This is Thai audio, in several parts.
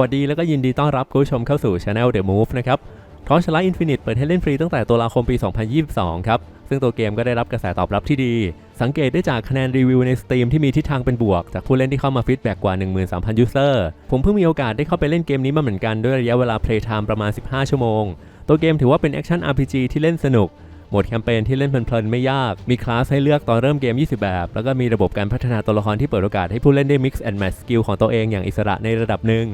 วัสดีแล้วก็ยินดีต้อนรับคุณผู้ชมเข้าสู่ Channel The Move นะครับ Torchlight Infinite เปิดให้เล่นฟรีตั้งแต่ตุลาคมปี 2022 ครับ ซึ่งตัวเกมก็ได้รับกระแสตอบรับที่ดี สังเกตได้จากคะแนนรีวิวใน Steam ที่มีทิศทางเป็นบวก จากผู้เล่นที่เข้ามาฟีดแบ็กกว่า 13,000 user ผมเพิ่งมีโอกาสได้เข้าไปเล่นเกมนี้มาเหมือนกันด้วยระยะเวลา play time ประมาณ 15 ชั่วโมง ตัวเกมถือว่าเป็นแอคชั่น RPG ที่เล่นสนุกโหมดแคมเปญที่เล่นเพลินๆไม่ยาก มีคลาสให้เลือกตอนเริ่มเกม 20 แบบ แล้วก็มีระบบการพัฒนาตัวละครที่เปิดโอกาสให้ผู้เล่นได้ mix and match สกิลของตัวเองอย่างอิสระในระดับหนึ่ง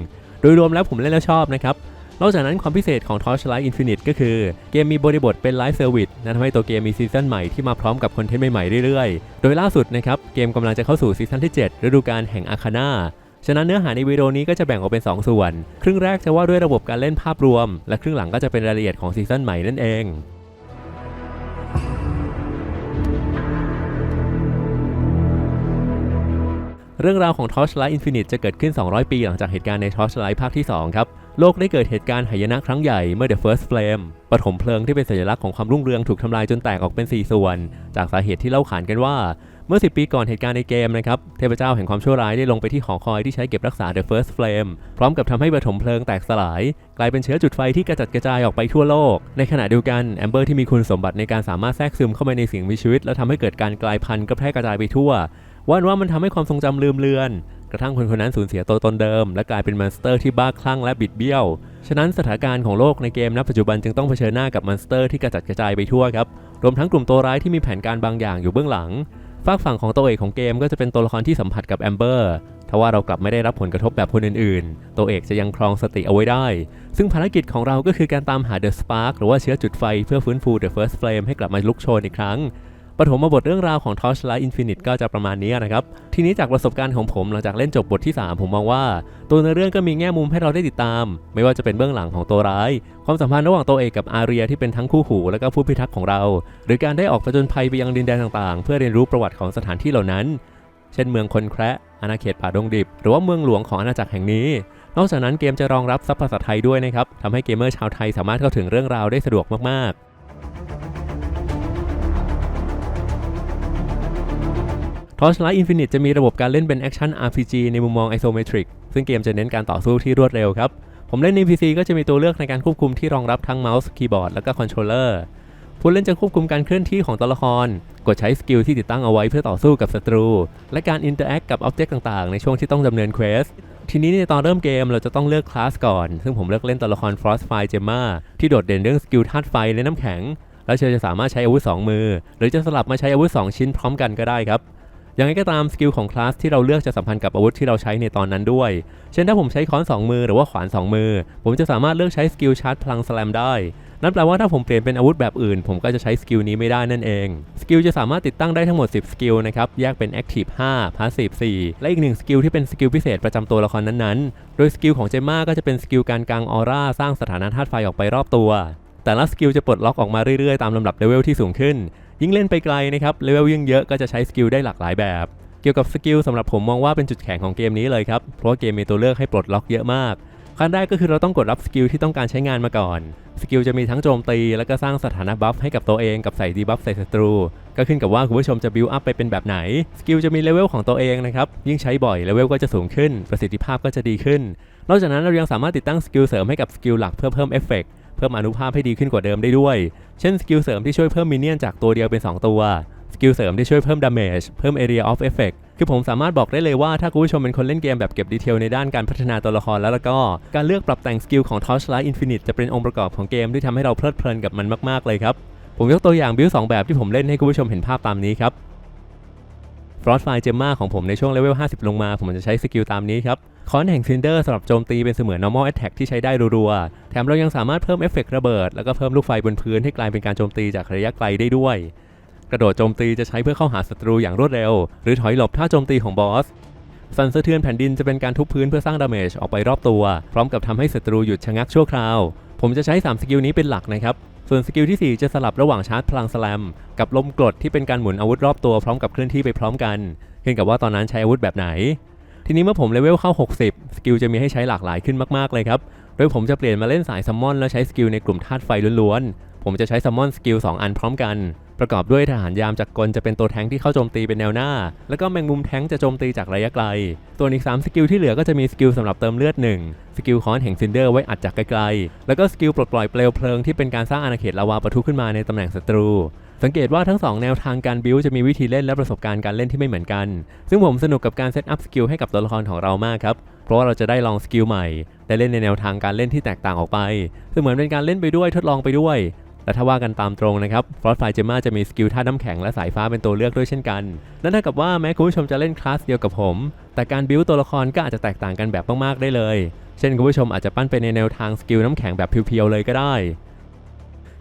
โดยรวมแล้วผมเล่นแล้วชอบนะครับนอกจากนั้นความพิเศษของ Torchlight Infinite ก็คือ เกมมีบริบทเป็นไลฟ์เซอร์วิสนั่นทำให้ตัวเกมมีซีซั่นใหม่ที่มาพร้อมกับคอนเทนต์ใหม่ๆเรื่อยๆ โดยล่าสุดนะครับ เกมกำลังจะเข้าสู่ซีซั่นที่ 7 ฤดูกาลแห่งอาคาน่าฉะนั้นเนื้อหาในวิดีโอนี้ก็จะแบ่งออกเป็น 2 ส่วน ครึ่งแรกจะว่าด้วยระบบการเล่นภาพรวม และครึ่งหลังก็จะเป็นรายละเอียดของซีซั่นใหม่นั่นเอง เรื่องราวของ Torchlight Infinite จะเกิดขึ้น 200 ปีหลังจากเหตุการณ์ใน Torchlight ภาคที่ 2 ครับ โลกได้เกิดเหตุการณ์หายนะครั้งใหญ่เมื่อ The First Flame ปฐมเพลิงที่เป็นสัญลักษณ์ของความรุ่งเรืองถูกทำลายจนแตกออกเป็น 4 ส่วน จากสาเหตุที่เล่าขานกันว่า เมื่อ 10 ปีก่อนเหตุการณ์ในเกมนะครับ เทพเจ้าแห่งความชั่วร้ายได้ลงไปที่หอคอยที่ใช้เก็บรักษา The First Flame พร้อมกับทำให้ปฐมเพลิงแตกสลาย กลายเป็นเชื้อจุดไฟที่กระจัดกระจายออกไปทั่วโลก ในขณะเดียวกันแอมเบอร์ที่มีคุณสมบัติในการสามารถแทรกซึมเข้าไปในสิ่งมีชีวิต และทำให้เกิดการกลายพันธุ์กระแพร่กระจายไปทั่ว ว่ากันว่ามันทำให้ความทรงจำลืมเลือน กระทั่งคนคนนั้นสูญเสียตัวตนเดิม และกลายเป็นมอนสเตอร์ที่บ้าคลั่งและบิดเบี้ยว ฉะนั้นสถานการณ์ของโลกในเกมณปัจจุบันจึงต้องเผชิญหน้ากับมอนสเตอร์ที่กระจัดกระจายไปทั่วครับ รวมทั้งกลุ่มตัวร้ายที่มีแผนการบางอย่างอยู่เบื้องหลังฝากฝั่งของตัวเอกของเกมก็จะเป็นตัวละครที่สัมผัสกับแอมเบอร์ทว่าเรากลับไม่ได้รับผลกระทบแบบคนอื่นๆ ตัวเอกจะยังครองสติเอาไว้ได้ ซึ่งภารกิจของเราก็คือการตามหา The Spark หรือว่าเชื้อจุดไฟเพื่อฟื้นฟู The First Flame ให้กลับมาลุกโชนอีกครั้ง ปฐมบทเรื่องราวของ Torchlight Infinite ก็จะประมาณนี้นะครับ ทีนี้จากประสบการณ์ของผมหลังจากเล่นจบบทที่ 3 ผมมองว่า ตัวในอเรื่องก็มีแง่มุมให้เราได้ติดตาม ไม่ว่าจะเป็นเบื้องหลังของตัวร้าย ความสัมพันธ์ระหว่างตัวเอกกับอาเรียที่เป็นทั้งคู่หูและก็ผู้พิทักษ์ของเรา หรือการได้ออกผจญภัยไปยังดินแดนต่างๆ เพื่อเรียนรู้ประวัติของสถานที่เหล่านั้น เช่นเมืองคนแคระอาณาเขตป่าดงดิบ หรือว่าเมืองหลวงของอาณาจักรแห่งนี้ นอกจากนั้นเกมจะรองรับซับภาษาไทยด้วยนะครับทำให้เกมเมอร์ชาวไทยสามารถเข้าถึงเรื่องราวได้สะดวกมากๆ Torchlight Infinite จะมีระบบการเล่นเป็น Action RPG ในมุมมอง Isometric ซึ่งเกมจะเน้นการต่อสู้ที่รวดเร็วครับ ผมเล่นใน PC ก็จะมีตัวเลือกในการควบคุมที่รองรับทั้งเมาส์คีย์บอร์ดและก็คอนโทรลเลอร์ผู้เล่นจะควบคุมการเคลื่อนที่ของตัวละคร กดใช้สกิลที่ติดตั้งเอาไว้เพื่อต่อสู้กับศัตรู และการอินเตอร์แอคกับอ็อบเจกต์ต่างๆ ในช่วงที่ต้องดำเนินเควส ทีนี้ในตอนเริ่มเกมเราจะต้องเลือกคลาสก่อน ซึ่งผมเลือกเล่นตัวละคร Frostfire Gemma ที่โดดเด่นเรื่องสกิลธาตุไฟและน้ำแข็ง แล้วเธอจะสามารถใช้อาวุธ 2 มือ หรือจะสลับมาใช้อาวุธ 2 ชิ้นพร้อมกันก็ได้ครับ ยังไงก็ตามสกิลของคลาสที่เราเลือกจะสัมพันธ์กับอาวุธที่เราใช้ในตอนนั้นด้วย เช่นถ้าผมใช้ค้อน 2 มือหรือว่าขวาน 2 มือ ผมจะสามารถเลือกใช้สกิลชาร์จพลังสแลมได้ นั่นแปลว่าถ้าผมเปลี่ยนเป็นอาวุธแบบอื่น ผมก็จะใช้สกิลนี้ไม่ได้นั่นเอง สกิลจะสามารถติดตั้งได้ทั้งหมด 10 สกิลนะครับ แยกเป็น Active 5 Passive 4 และอีกหนึ่งสกิลที่เป็นสกิลพิเศษประจำตัวละครนั้นๆ โดยสกิลของเจมม่าก็จะเป็นสกิลการกางออร่าสร้างสถานะธาตุไฟออกไปรอบตัว แต่ละสกิลจะปลดล็อกออกมาเรื่อยๆ ตามลำดับเลเวลที่สูงขึ้น ยิ่งเล่นไปไกลนะครับเลเวลยิ่งเยอะก็จะใช้สกิลได้หลากหลายแบบ เกี่ยวกับสกิลสำหรับผมมองว่าเป็นจุดแข็งของเกมนี้เลยครับ เพราะเกมมีตัวเลือกให้ปลดล็อกเยอะมากขั้นแรกก็คือเราต้องกดรับสกิลที่ต้องการใช้งานมาก่อน สกิลจะมีทั้งโจมตี แล้วก็สร้างสถานะบัฟให้กับตัวเองกับใส่ดีบัฟใส่ศัตรู ก็ขึ้นกับว่าคุณผู้ชมจะบิวอัพไปเป็นแบบไหน สกิลจะมีเลเวลของตัวเองนะครับ ยิ่งใช้บ่อยเลเวลก็จะสูงขึ้น ประสิทธิภาพก็จะดีขึ้น นอกจากนั้นเรายังสามารถติดตั้งสกิลเสริมให้กับสกิลหลักเพื่อเพิ่มเอฟเฟกต์ พิ่มอนุภาพให้ดีขึ้นกว่าเดิมได้ด้วย เช่นสกิลเสริมที่ช่วยเพิ่มมินเนี่ยนจากตัวเดียวเป็น 2 ตัว สกิลเสริมที่ช่วยเพิ่มดาเมจ เพิ่ม Area of Effect คือผมสามารถบอกได้เลยว่าถ้าคุณผู้ชมเป็นคนเล่นเกมแบบเก็บดีเทลในด้านการพัฒนาตัวละครแล้วแล้วก็ การเลือกปรับแต่งสกิลของ Torchlight Infinite จะเป็นองค์ประกอบของเกมที่ทำให้เราเพลิดเพลินกับมันมากๆเลยครับ ผมยกตัวอย่างบิลสองแบบที่ผมเล่นให้คุณผู้ชมเห็นภาพตามนี้ครับ Frostfire Gemma ของผมในช่วงเลเวล 50 ลงมา ผมจะใช้สกิลตามนี้ครับค้อนแห่ง Cinder สำหรับโจมตีเป็นเสมือน normal attack ที่ใช้ได้รัวๆ แถมเรายังสามารถเพิ่มเอฟเฟกต์ระเบิด แล้วก็เพิ่มลูกไฟบนพื้นให้กลายเป็นการโจมตีจากระยะไกลได้ด้วย กระโดดโจมตีจะใช้เพื่อเข้าหาศัตรูอย่างรวดเร็ว หรือถอยหลบท่าโจมตีของบอสสั่นสะเทือนแผ่นดินจะเป็นการทุบพื้นเพื่อสร้างดาเมจออกไปรอบตัว พร้อมกับทำให้ศัตรูหยุดชะงักชั่วคราว ผมจะใช้ 3 สกิลนี้เป็นหลักนะครับ ส่วนสกิลที่ 4 จะสลับระหว่างชาร์จพลังสแลม กับลมกรดที่เป็นการหมุนอาวุธรอบตัวพร้อมกับเคลื่อนที่ไปพร้อมกัน ขึ้นกับว่าตอนนั้นใช้อาวุธแบบไหน ทีนี้เมื่อผมเลเวลเข้า 60 สกิลจะมีให้ใช้หลากหลายขึ้นมากๆเลยครับ โดยผมจะเปลี่ยนมาเล่นสายซัมมอนแล้วใช้สกิลในกลุ่มธาตุไฟล้วนๆ ผมจะใช้ซัมมอนสกิล2อันพร้อมกัน ประกอบด้วยทหารยามจากกลจะเป็นตัวแทงที่เข้าโจมตีเป็นแนวหน้า แล้วก็แมงมุมแทงจะโจมตีจากระยะไกลส่วนอีก 3 สกิลที่เหลือก็จะมีสกิลสำหรับเติมเลือด 1 สกิลค้อนแห่งซินเดอร์ไว้อัดจากไกลๆ แล้วก็สกิลปลดปล่อยเปลวเพลิงที่เป็นการสร้างอาณาเขตลาวาปะทุขึ้นมาในตำแหน่งศัตรูสังเกตว่าทั้ง 2 แนวทางการบิวจะมีวิธีเล่นและประสบการณ์การเล่นที่ไม่เหมือนกัน ซึ่งผมสนุกกับการเซตอัพสกิลให้กับตัวละครของเรามากครับ เพราะว่าเราจะได้ลองสกิลใหม่ได้เล่นในแนวทางการเล่นที่แตกต่างออกไป ซึ่งเหมือนเป็นการเล่นไปด้วยทดลองไปด้วย และถ้าว่ากันตามตรงนะครับฟลอสไฟเจม่าจะมีสกิลท่าน้ำแข็งและสายฟ้าเป็นตัวเลือกด้วยเช่นกัน นั่นเท่ากับว่าแม้คุณผู้ชมจะเล่นคลาสเดียวกับผม แต่การบิวตัวละครก็อาจจะแตกต่างกันแบบมากๆได้เลย เช่นคุณผู้ชมอาจจะปั้นไปในแนวทางสกิลน้ำแข็งแบบเพียวๆเลยก็ได้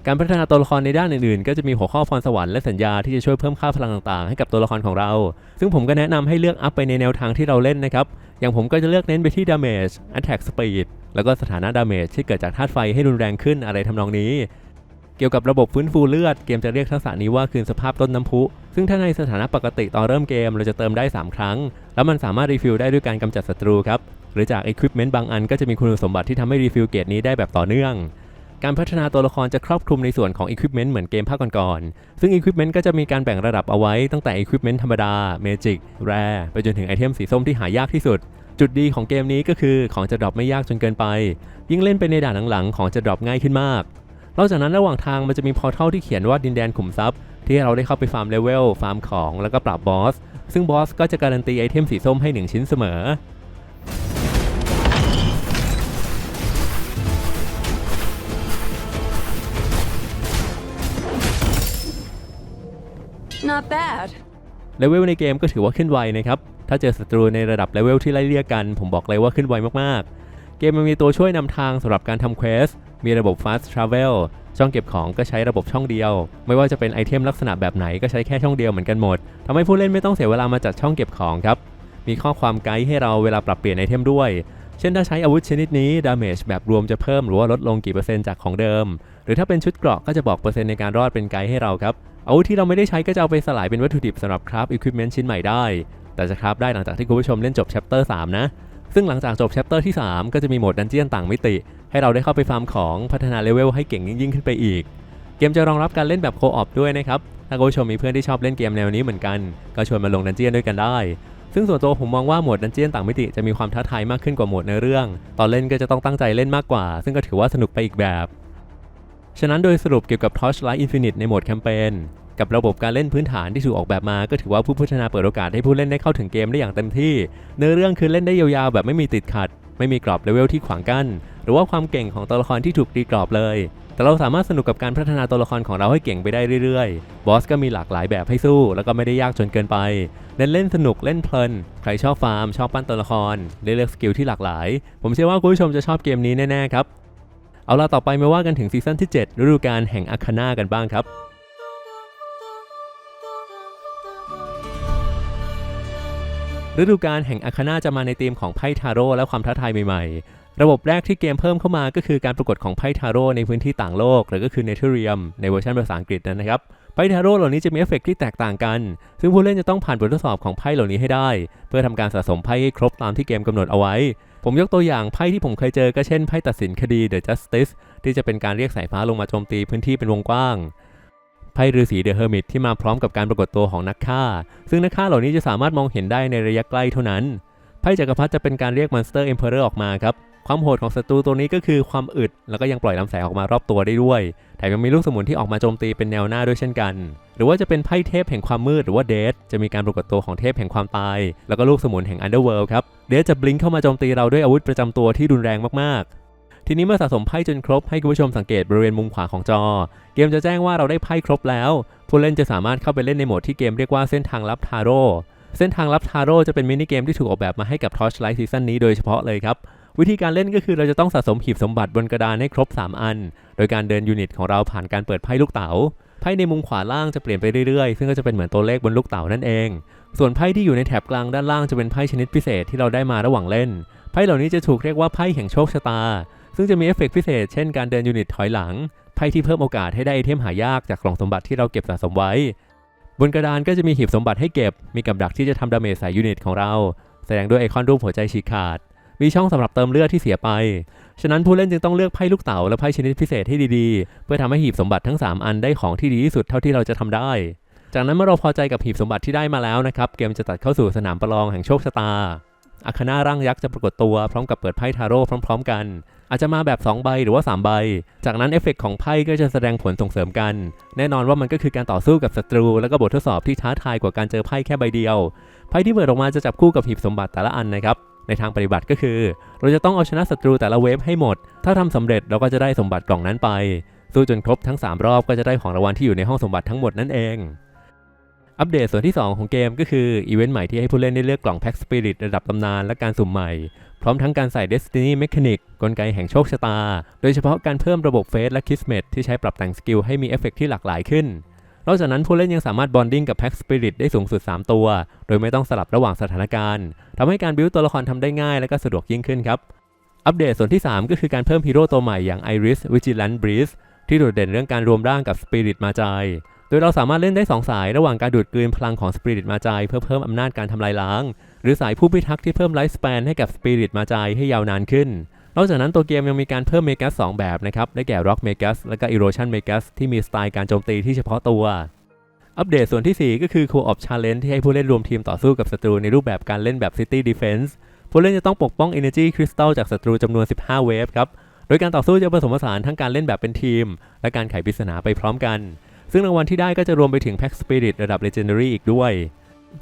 การพัฒนาตัวละครในด้านอื่นๆ ก็จะมีหัวข้อพรสวรรค์และสัญญาที่จะช่วยเพิ่มค่าพลังต่างๆ ให้กับตัวละครของเรา ซึ่งผมก็แนะนำให้เลือกอัพไปในแนวทางที่เราเล่นนะครับ อย่างผมก็จะเลือกเน้นไปที่ damage attack speed แล้วก็สถานะ damage ที่เกิดจากธาตุไฟให้รุนแรงขึ้นอะไรทำนองนี้ กี่ยวกับระบบฟื้นฟูเลือด เกมจะเรียกทักษะนี้ว่าคืนสภาพต้นน้ำพุ ซึ่งถ้าในสถานะปกติตอนเริ่มเกมเราจะเติมได้ 3 ครั้ง แล้วมันสามารถรีฟิลได้ด้วยการกำจัดศัตรูครับ หรือจาก Equipment บางอันก็จะมีคุณสมบัติที่ทำให้รีฟิลเกรดนี้ได้แบบต่อเนื่อง การพัฒนาตัวละครจะครอบคลุมในส่วนของ Equipment เหมือนเกมภาคก่อนๆ ซึ่ง Equipment ก็จะมีการแบ่งระดับเอาไว้ตั้งแต่ Equipment ธรรมดา Magic Rare ไปจนถึงไอเทมสีส้มที่หายากที่สุดจุดดีของเกมนี้ก็คือของจะดรอปไม่ยากจนเกินไป ยิ่งเล่นไปในด่านหลังๆ ของจะดรอปง่ายขึ้นมาก นอกจากนั้นระหว่างทางมันจะมีพอร์ทัลที่เขียนว่าดินแดนขุมทรัพย์ ที่ให้เราได้เข้าไปฟาร์มเลเวลฟาร์มของแล้วก็ปราบบอส ซึ่งบอสก็จะการันตีไอเทมสีส้มให้ 1 ชิ้นเสมอ Not bad. เลเวลในเกมก็ถือว่าขึ้นไวนะครับ ถ้าเจอศัตรูในระดับเลเวลที่ไล่เลี่ยกัน ผมบอกเลยว่าขึ้นไวมากๆ เกมมันมีตัวช่วยนำทางสำหรับการทำเควส มีระบบ Fast Travel ช่องเก็บของก็ใช้ระบบช่องเดียว ไม่ว่าจะเป็นไอเทมลักษณะแบบไหนก็ใช้แค่ช่องเดียวเหมือนกันหมดทำให้ผู้เล่นไม่ต้องเสียเวลามาจัดช่องเก็บของครับ มีข้อความไกด์ให้เราเวลาปรับเปลี่ยนไอเทมด้วย เช่นถ้าใช้อาวุธชนิดนี้ดาเมจแบบรวมจะเพิ่มหรือว่าลดลงกี่เปอร์เซ็นต์จากของเดิม หรือถ้าเป็นชุดเกราะก็จะบอกเปอร์เซ็นต์ในการรอดเป็นไกด์ให้เราครับ อาวุธที่เราไม่ได้ใช้ก็จะเอาไปสลายเป็นวัตถุดิบสำหรับคราฟอุปกรณ์ชิ้นใหม่ได้ แต่จะคราฟได้หลังจากที่คุณผู้ชมเล่นจบ chapter 3นะ ซึ่งหลังจากจบ chapter ที่ 3 ก็จะมีโหมดดันเจียนต่างมิติ ให้เราได้เข้าไปฟาร์มของพัฒนาเลเวลให้เก่งยิ่งขึ้นไปอีก เกมจะรองรับการเล่นแบบโคออปด้วยนะครับ ถ้าคุณผู้ชมมีเพื่อนที่ชอบเล่นเกมแนวนี้เหมือนกัน ก็ชวนมาลงดันเจียนด้วยกันได้ ซึ่งส่วนตัวผมมองว่าโหมดดันเจียนต่างมิติจะมีความท้าทายมากขึ้นกว่าโหมดในอเรื่อง ตอนเล่นก็จะต้องตั้งใจเล่นมากกว่า ซึ่งก็ถือว่าสนุกไปอีกแบบ ฉะนั้นโดยสรุปเกี่ยวกับ Torchlight Infinite ในโหมดแคมเปญ กับระบบการเล่นพื้นฐานที่ถูกออกแบบมา ก็ถือว่าผู้พัฒนาเปิดโอกาสให้ผู้เล่นได้เข้าถึงเกมได้อย่างเต็มที่เนื้อเรื่องคือเล่นได้ยาวๆแบบไม่มีติดขัด ไม่มีกรอบเลเวลที่ขวางกั้นหรือว่าความเก่งของตัวละครที่ถูกตีกรอบเลย แต่เราสามารถสนุกกับการพัฒนาตัวละครของเราให้เก่งไปได้เรื่อยๆ บอสก็มีหลากหลายแบบให้สู้ แล้วก็ไม่ได้ยากจนเกินไป เล่นเล่นสนุกเล่นเพลิน ใครชอบฟาร์ม ชอบปั้นตัวละคร ได้เลือกสกิลที่หลากหลาย ผมเชื่อว่าคุณผู้ชมจะชอบเกมนี้แน่ๆครับ เอาล่ะต่อไปมาว่ากันถึงซีซั่นที่ 7 ฤดูกาลแห่งอาคาน่ากันบ้างครับ ฤดูกาลแห่งอาคาน่าจะมาในธีมของไพ่ทาโร่และความท้าทายใหม่ๆ ระบบแรกที่เกมเพิ่มเข้ามาก็คือการปรากฏของไพ่ทาโร่ในพื้นที่ต่างโลก หรือก็คือเนเธอเรียมในเวอร์ชันภาษาอังกฤษนั้นนะครับไพ่ทาโร่เหล่านี้จะมีเอฟเฟกต์ที่แตกต่างกัน ซึ่งผู้เล่นจะต้องผ่านบททดสอบของไพ่เหล่านี้ให้ได้ เพื่อทำการสะสมไพ่ให้ครบตามที่เกมกำหนดเอาไว้ ผมยกตัวอย่างไพ่ที่ผมเคยเจอก็เช่นไพ่ตัดสินคดี The Justice ที่จะเป็นการเรียกสายฟ้าลงมาโจมตีพื้นที่เป็นวงกว้าง ไพ่ฤาษีเดอะเฮอร์มิตที่มาพร้อมกับการปรากฏตัวของนักฆ่า ซึ่งนักฆ่าเหล่านี้จะสามารถมองเห็นได้ในระยะใกล้เท่านั้น ไพ่จักรพรรดิจะเป็นการเรียกมอนสเตอร์เอ็มเพอเรอร์ออกมาครับ ความโหดของศัตรูตัวนี้ก็คือความอึด แล้วก็ยังปล่อยลำแสงออกมารอบตัวได้ด้วย แถมยังมีลูกสมุนที่ออกมาโจมตีเป็นแนวหน้าด้วยเช่นกัน หรือว่าจะเป็นไพ่เทพแห่งความมืดหรือว่าเดธจะมีการปรากฏตัวของเทพแห่งความตาย แล้วก็ลูกสมุนแห่งอันเดอร์เวิลด์ครับ เดธจะบลิงเข้ามาโจมตีเราด้วยอาวุธประจำตัวที่รุนแรงมากๆ ทีนี้เมื่อสะสมไพ่จนครบให้คุณผู้ชมสังเกตบริเวณมุมขวาของจอ เกมจะแจ้งว่าเราได้ไพ่ครบแล้ว ผู้เล่นจะสามารถเข้าไปเล่นในโหมดที่เกมเรียกว่าเส้นทางลับทาโร่เส้นทางลับทาโร่จะเป็นมินิเกมที่ถูกออกแบบมาให้กับ Torchlight Season นี้โดยเฉพาะเลยครับวิธีการเล่นก็คือเราจะต้องสะสมหีบสมบัติบนกระดานให้ครบ 3 อัน โดยการเดินยูนิตของเราผ่านการเปิดไพ่ลูกเต๋า ไพ่ในมุมขวาล่างจะเปลี่ยนไปเรื่อยๆ ซึ่งก็จะเป็นเหมือนตัวเลขบนลูกเต๋านั่นเอง ส่วนไพ่ที่อยู่ในแถบกลางด้านล่างจะเป็นไพ่ชนิดพิเศษที่เราได้มาระหว่างเล่น ไพ่เหล่านี้จะถูกเรียกว่าไพ่แห่งโชคชะตา ซึ่งจะมีเอฟเฟกต์พิเศษเช่นการเดินยูนิตถอยหลัง ไพ่ที่เพิ่มโอกาสให้ได้ไอเทมหายากจากกล่องสมบัติที่เราเก็บสะสมไว้ บนกระดานก็จะมีหีบสมบัติให้เก็บ มีกับดักที่จะทำดาเมจใส่ยูนิตของเรา แสดงด้วยไอคอนรูปหัวใจฉีกขาด มีช่องสำหรับเติมเลือดที่เสียไป ฉะนั้นผู้เล่นจึงต้องเลือกไพ่ลูกเต๋าและไพ่ชนิดพิเศษให้ดีๆ เพื่อทำให้หีบสมบัติทั้ง 3 อันได้ของที่ดีที่สุดเท่าที่เราจะทำได้ จากนั้นเมื่อเราพอใจกับหีบสมบัติที่ได้มาแล้วนะครับ เกมจะตัดเข้าสู่สนามประลองแห่งโชคชะตา อาคาน่าร่างยักษ์จะปรากฏตัวพร้อมกับเปิดไพ่ทาโร่พร้อม ๆ กัน อาจจะมาแบบ 2 ใบหรือว่า 3 ใบ จากนั้นเอฟเฟกต์ของไพ่ก็จะแสดงผลส่งเสริมกัน แน่นอนว่ามันก็คือการต่อสู้กับศัตรู แล้วก็บททดสอบที่ท้าทายกว่าการเจอไพ่แค่ใบเดียว ไพ่ที่เปิดออกมาจะจับคู่กับหีบสมบัติแต่ละอันนะครับในทางปฏิบัติก็คือ เราจะต้องเอาชนะศัตรูแต่ละเวฟให้หมด ถ้าทำสำเร็จเราก็จะได้สมบัติกล่องนั้นไป สู้จนครบทั้ง 3 รอบก็จะได้ของรางวัลที่อยู่ในห้องสมบัติทั้งหมดนั่นเอง อัปเดตส่วนที่ 2 ของเกมก็คือ อีเวนต์ใหม่ที่ให้ผู้เล่นได้เลือกกล่องแพ็กสปิริตระดับตำนานและการสุ่มใหม่ พร้อมทั้งการใส่ Destiny Mechanic กลไกแห่งโชคชะตา โดยเฉพาะการเพิ่มระบบเฟสและคิสเม t ที่ใช้ปรับแต่งสกิลให้มีเอฟเฟกต์ที่หลากหลายขึ้น นอกจากนั้นผู้เล่นยังสามารถบอนดิ้งกับแพ็กสปิริตได้สูงสุด 3 ตัว โดยไม่ต้องสลับระหว่างสถานการณ์ทำให้การบิวตัวละครทำได้ง่ายและก็สะดวกยิ่งขึ้นครับ อัปเดตส่วนที่ 3 ก็คือการเพิ่มฮีโร่ตัวใหม่อย่าง Iris Vigilant Breeze ที่โดดเด่นเรื่องการรวมร่างกับสปิริตมาจาย โดยเราสามารถเล่นได้ 2 สายระหว่างการดูดกลืนพลังของสปิริตมาจายเพื่อเพิ่มอำนาจการทำลายล้าง หรือสายผู้พิทักษ์ที่เพิ่มไลฟ์ส p ปนให้กับสปิริตมาจายให้ยาวนานขึ้น นอกจากนั้นตัวเกมยังมีการเพิ่มเมกัส2แบบนะครับ ได้แก่ Rock Megas และก็ Erosion Megas ที่มีสไตล์การโจมตีที่เฉพาะตัว อัปเดตส่วนที่ 4 ก็คือ Co-op Challenge ที่ให้ผู้เล่นรวมทีมต่อสู้กับศัตรูในรูปแบบการเล่นแบบ City Defense ผู้เล่นจะต้องปกป้อง Energy Crystal จากศัตรูจำนวน 15 เวฟครับ โดยการต่อสู้จะผสมผสานทั้งการเล่นแบบเป็นทีม และการไขปริศนาไปพร้อมกัน ซึ่งรางวัลที่ได้ก็จะรวมไปถึง Pack Spirit ระดับ Legendary อีกด้วย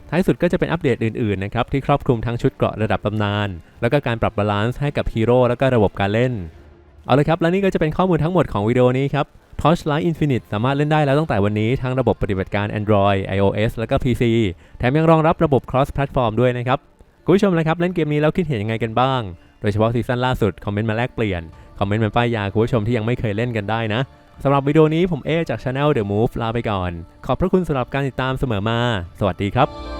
ท้ายสุดก็จะเป็นอัปเดตอื่นๆนะครับที่ครอบคลุมทั้งชุดเกราะระดับตำนาน แล้วก็การปรับบาลานซ์ให้กับฮีโร่แล้วก็ระบบการเล่น เอาละครับและนี่ก็จะเป็นข้อมูลทั้งหมดของวิดีโอนี้ครับ Torchlight Infinite สามารถเล่นได้แล้วตั้งแต่วันนี้ทั้งระบบปฏิบัติการ Android iOS แล้วก็ PC แถมยังรองรับระบบ Cross Platform ด้วยนะครับคุณผู้ชมนะครับเล่นเกมนี้แล้วคิดเห็นยังไงกันบ้าง โดยเฉพาะซีซั่นล่าสุดคอมเมนต์มาแลกเปลี่ยนคอมเมนต์มาป้ายยาคุณผู้ชมที่ยังไม่เคยเล่นกันได้นะ สำหรับวิดีโอนี้ผมเอจาก Channel The Move ลาไปก่อน ขอบพระคุณสำหรับการติดตามเสมอมา สวัสดีครับ